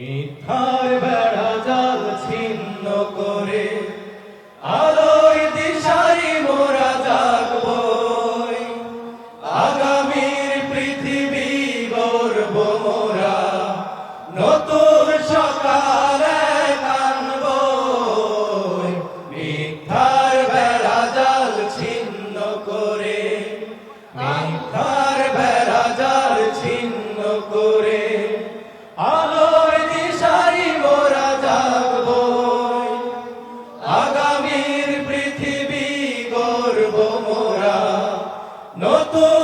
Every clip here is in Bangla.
মিথ্যার বেড়া ছিন্ন করে আগামীর পৃথিবী নতুন সকালে নতুন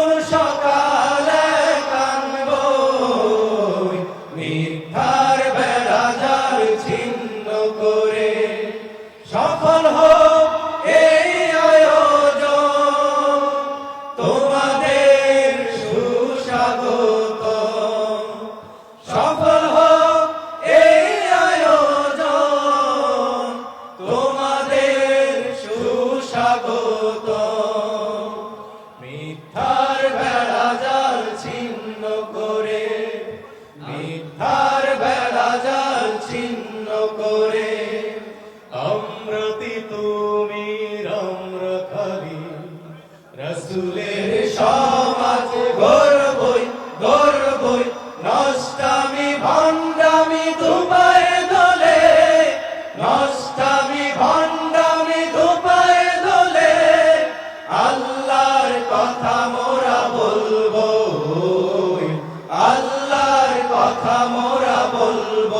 কথা মোরা বলব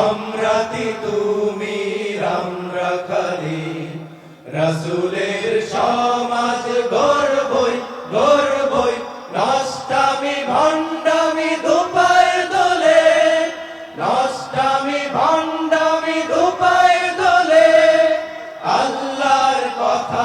আমরাতি তুমি রামরা খালি, রসুলের সমাজ গর্বই গর্বই নষ্টামি, ভণ্ডামি, দুপায়ের দলে, নষ্টামি, ভণ্ডামি, দুপায়ের দলে, আল্লাহর কথা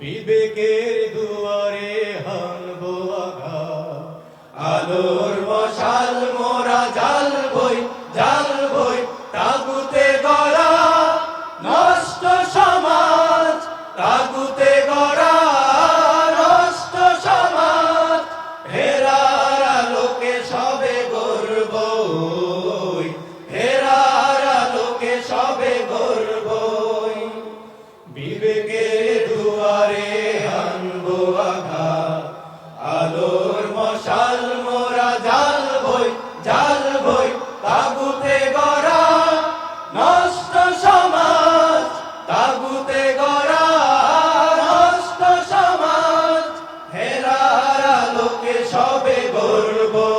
বিবেকের দুয়ারে হানব আঘাত আলোর মশাল মোরা জাল বই জাল বই তাগুতে গড়া। নষ্ট সমাজ, তাগুতে সবে গড়ব